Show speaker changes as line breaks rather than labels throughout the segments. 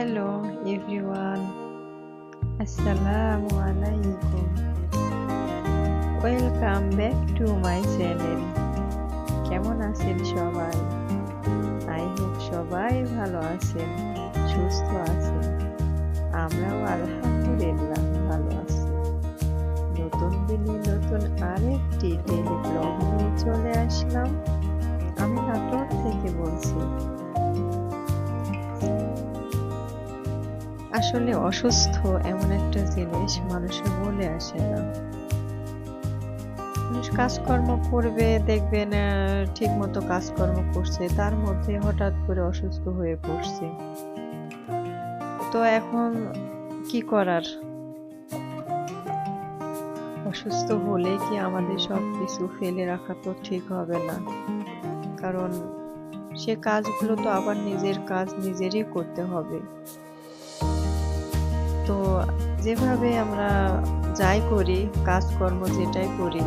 Hello everyone আসসালামু আলাইকুম welcome back to my channel কেমন আছেন সবাই? আই হোপ সবাই ভালো আছেন, সুস্থ আছেন। আমরাও আলহামদুলিল্লাহ ভালো আছি। নতুন দিনে নতুন আরেকটি ডেলি ব্লগ নিয়ে চলে আসলাম। আসলে অসুস্থ এমন একটা জিনিস মানুষের বলে আসে না। মানুষ কাজকর্ম করবে, দেখবেন ঠিক মতো কাজকর্ম করছে, তার মধ্যে হঠাৎ করে অসুস্থ হয়ে পড়ছে। তো এখন কি করার? অসুস্থ হলে কি আমাদের সব কিছু ফেলে রাখা তো ঠিক হবে না। কারণ সে কাজগুলো তো আবার নিজের কাজ নিজেরই করতে হবে। তো যেভাবে আমরা যাই করি, কাজকর্ম যেটাই করি,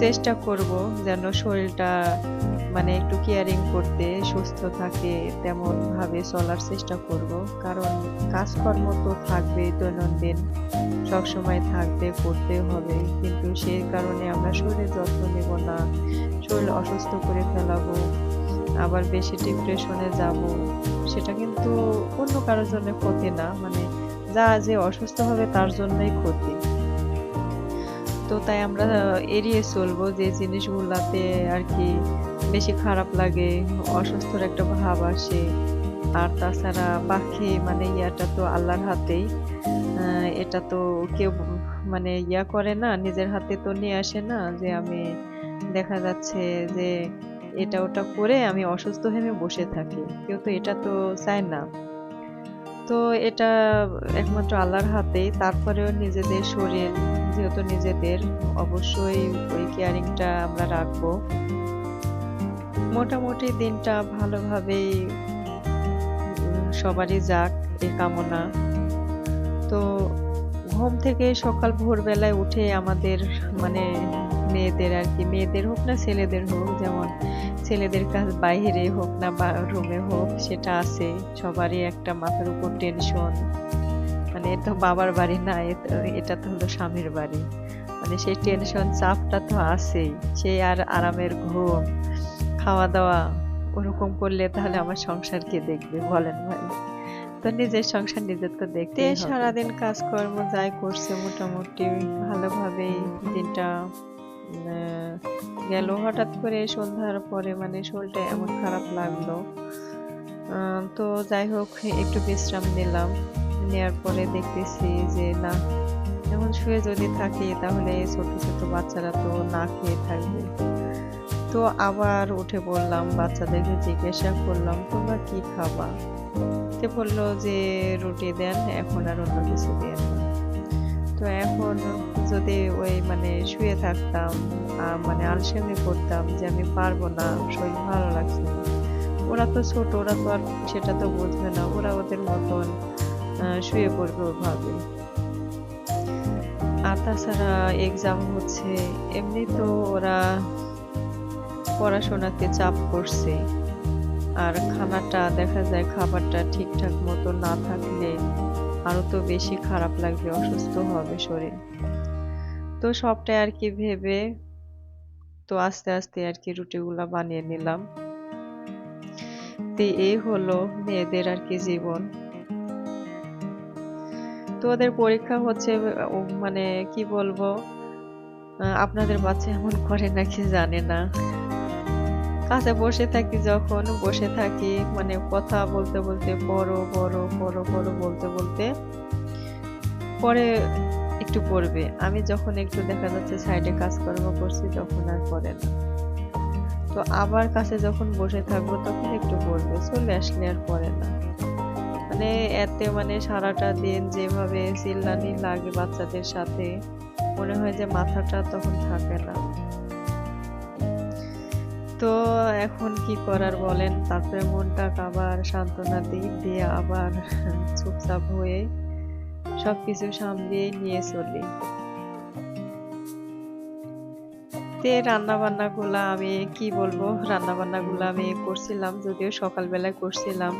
চেষ্টা করব যেন শরীরটা মানে একটু কেয়ারিং করতে, সুস্থ থাকে তেমন ভাবে চলার চেষ্টা করব। কারণ কাজকর্ম তো থাকবে, দৈনন্দিন সবসময় থাকবে, করতে হবে। কিন্তু সেই কারণে আমরা শরীরের যত্ন নেব না, শরীর অসুস্থ করে ফেলাবো, আবার বেশি ডিপ্রেশনে যাব। সেটা কিন্তু অন্য কারোর জন্য ক্ষতি না। মানে যা যে অসুস্থ হবে তার জন্যই ক্ষতি। তো তাই আমরা এড়িয়ে চলবো যে জিনিসগুলাতে আর কি বেশি খারাপ লাগে, অসুস্থর একটা ভাব আসে। আর তাছাড়া পাখি মানে ইয়াটা তো আল্লাহর হাতেই। এটা তো কেউ মানে ইয়া করে না, নিজের হাতে তো নিয়ে আসে না। যে আমি দেখা যাচ্ছে যে এটা ওটা করে আমি অসুস্থ হয়ে আমি বসে থাকি। কেউ তো এটা তো চায় না। তো এটা একমাত্র আল্লাহর হাতেই। তারপরেও নিজেদের শরীর, যেহেতু নিজেদের, অবশ্যই ওই কেয়ারিংটা আমরা রাখব। মোটামুটি দিনটা ভালোভাবেই সবারই যাক এ কামনা। তো ঘুম থেকে সকাল ভোরবেলায় উঠে আমাদের মানে মেয়েদের আর কি, মেয়েদের হোক না ছেলেদের হোক, যেমন ছেলেদের কাজ বাইরে হোক না বা রুমে হোক সেটা আছে। সবারই একটা মাথার উপর টেনশন মানে এটা বাবার বাড়ি না এটা তো হলো স্বামীর বাড়ি। মানে সেই টেনশন চাপটা তো আছেই। সেই আর আরামের ঘুম। খাওয়া দাওয়া ওরকম করলে তাহলে আমার সংসার কে দেখবে বলেন ভাই? তো নিজের সংসার নিজের তো দেখতে সারাদিন কাজকর্ম যাই করছে মোটামুটি ভালোভাবেই দিনটা গেল হঠাৎ করে সন্ধ্যার পরে মানে শরীরটা এমন খারাপ লাগল। তো যাই হোক, একটু বিশ্রাম নিলাম। নেওয়ার পরে দেখতেছি যে, না এখন শুয়ে যদি থাকি তাহলে ছোট ছোট বাচ্চারা তো না খেয়ে থাকবে। তো আবার উঠে পড়লাম বাচ্চাদেরকে জিজ্ঞাসা করলাম, তোমরা কি খাবা? তে বলল যে, রুটি দেন, এখন আর অন্য কিছু দেন তো এখন যদি ওই মানে শুয়ে থাকতাম মানে আলসেমি করতাম যে আমি পারব না, শরীর ভালো লাগছে ওরা তো ছোট, ওরা তো আর সেটা তো বুঝবে না। ওরা ওদের মতন শুয়ে পড়বে ওভাবে। আর তাছাড়া এক্সাম হচ্ছে এমনি তো ওরা পড়াশোনাতে চাপ করছে। আর খানাটা দেখা যায় খাবারটা ঠিকঠাক মতো না থাকলে আরও তো বেশি খারাপ লাগবে, অসুস্থ হবে শরীর। তো সবটাই আর কি ভেবে তো আস্তে আস্তে আর কি রুটিগুলা বানিয়ে নিলাম। এই হলো মেয়েদের আর কি জীবন। তো ওদের পরীক্ষা হচ্ছে মানে কি বলব আপনাদের বাচ্চা এমন করে নাকি জানে না। কাছে বসে থাকি যখন, বসে থাকি মানে কথা বলতে বলতে বড় বড় বড় বড় বলতে বলতে পরে একটু পড়বে আমি যখন একটু দেখা যাচ্ছে সাইডে কাজকর্ম করছি, তখন আর পড়ে না। তো আবার কাছে যখন বসে থাকব, তখন একটু পড়বে চলে আসলে আর পড়ে না। মানে এতে মানে সারাটা দিন যেভাবে চিল্লানি লাগে বাচ্চাদের সাথে, মনে হয় যে মাথাটা তখন থাকে না। তো এখন কি করার বলেন? তারপরে মনটা আবার সান্ত্বনা দিই দিয়ে আবার চুপচাপ হয়ে সবকিছু সামলিয়ে নিয়ে চলি। তে বান্নাগুলা আমি, কি বলব রান্না বান্নাগুলো আমি করছিলাম, যদিও সকালবেলায় করছিলাম।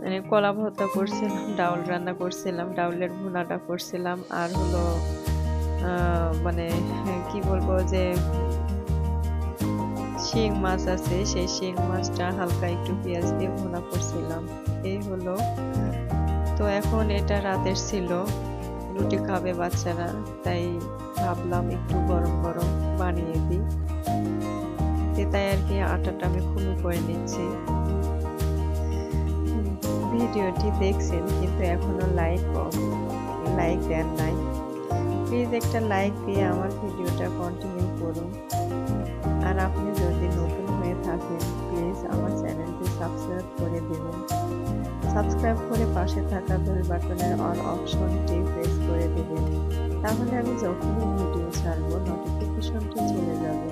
মানে কলা ভর্তা করছিলাম, ডাউল রান্না করছিলাম, ডাউলের ভুনাটা করছিলাম, আর হলো মানে কি বলব যে, শিং মাছ আছে, সেই শিং মাছটা হালকা একটু পেঁয়াজ দিয়ে ভুনা করছিলাম। এই হলো তো এখন এটা রাতের ছিল। রুটি খাবে বাচ্চারা, তাই ভাবলাম একটু গরম গরম বানিয়ে দিই। তাই আর কি আটাটা আমি খুবই করে নিচ্ছি। ভিডিওটি দেখছেন কিন্তু এখনও লাইক লাইক দেন নাই। প্লিজ একটা লাইক দিয়ে আমার ভিডিওটা কন্টিনিউ করুন। সাবস্ক্রাইব করে পাশে থাকা বেল বাটনের অল অপশনটি প্রেস করে দেবেন। তাহলে আমি যখনই ভিডিও ছাড়বো নোটিফিকেশনটি চলে যাবে।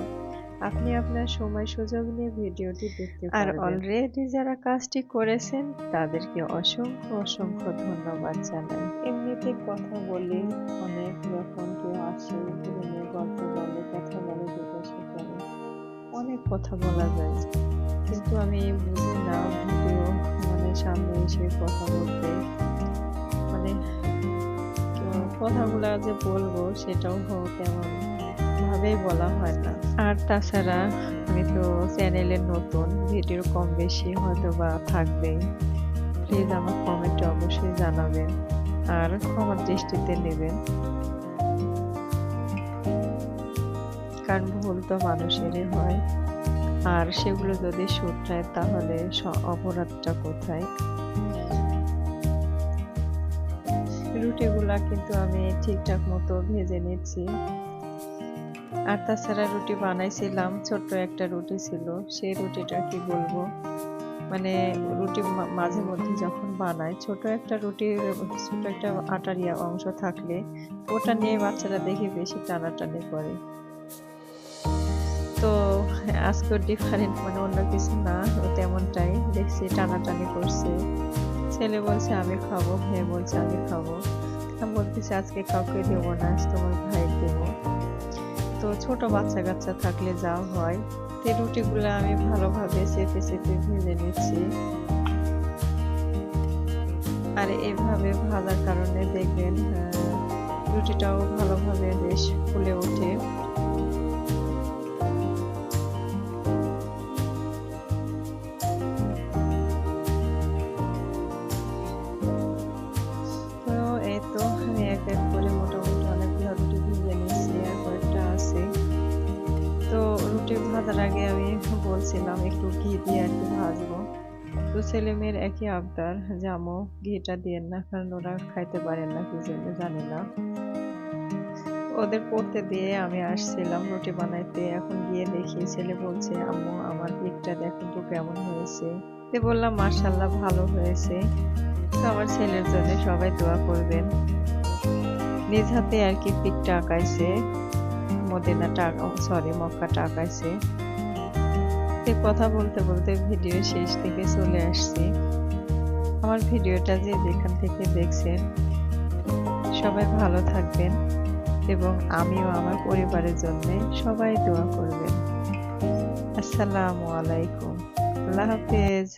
আপনি আপনার সময় সুযোগ নিয়ে ভিডিওটি দেখতে আর অলরেডি যারা কাজটি করেছেন তাদেরকে অসংখ্য অসংখ্য ধন্যবাদ জানাই। এমনিতে কথা বলি অনেক রকম কেউ আসে পুরনো গল্প বলে কথা বলে জিজ্ঞাসা করে। অনেক কথা বলা যায়। কিন্তু আমি বুঝি না সামনে কথা বলতে। মানে কথাগুলা যে বলব সেটাও হ- তেমন ভাবেই বলা হয় না। আর তাছাড়া আমি তো চ্যানেলে নতুন, ভিডিও কম বেশি হয়তো বা থাকবেই। প্লিজ আমার কমেন্টে অবশ্যই জানাবেন আর ক্ষমার দৃষ্টিতে নেবেন। কারণ ভুল তো মানুষেরই হয়। আর সেগুলো যদি শুধরায় তাহলে অপরাধটা কোথায়? রুটিগুলা কিন্তু আমি ঠিকঠাক মতো ভেজে নিচ্ছি। আর তাছাড়া রুটি বানাইছিলাম, ছোট্ট একটা রুটি ছিল, সেই রুটিটা কি বলব? মানে রুটি মাঝে মধ্যে যখন বানায় ছোট একটা রুটি, ছোট একটা আটার ইয়া অংশ থাকলে ওটা নিয়ে বাচ্চারা দেখি বেশি টানাটানি করে। তো আজকে ডিফারেন্ট মানে অন্য কিছু না তেমনটাই দেখছি, টানাটানি করছে। ছেলে বলছে, আমি খাব, মেয়ে বলছে, আমি খাব। বলতেছি, আজকে কাউকে দেবো না তোমার ভাই দেবো। তো ছোট বাচ্চা কাচ্চা থাকলে যা হয়, তো রুটিগুলো আমি ভালোভাবে চেপে চেপে ভেজে নিচ্ছি। আর এভাবে ভাজার কারণে দেখবেন রুটিটাও ভালোভাবে বেশ ফুলে তো ভাজার আগে আমি বলছিলাম, একটু ঘি দিয়ে আর কি ভাজবো। তো ছেলে মেয়ের একই আবদার জামো ঘিটা দিয়ে না, কারণ ওরা খাইতে পারে না, কি জন্য জানি না। ওদের পড়তে দিয়ে আমি আসছিলাম রুটি বানাইতে। এখন গিয়ে দেখি ছেলে বলছে, আম্মু, আমার পিকটা দেখুন তো কেমন হয়েছে। তো বললাম মার্শাল্লাহ ভালো হয়েছে। তো আমার ছেলের জন্য সবাই দোয়া করবেন। নিজ হাতে আর কি পিকটা আঁকাইছে। মদিনাটা সরি মক্কাটা আঁকাইছে তো কথা বলতে বলতে ভিডিও শেষ থেকে চলে আসছি। আমার ভিডিওটা যে যেখান থেকে দেখছেন, সবাই ভালো থাকবেন এবং আমিও আমার পরিবারের জন্য সবাই দোয়া করবেন। আসসালামু আলাইকুম। আল্লাহ হাফেজ।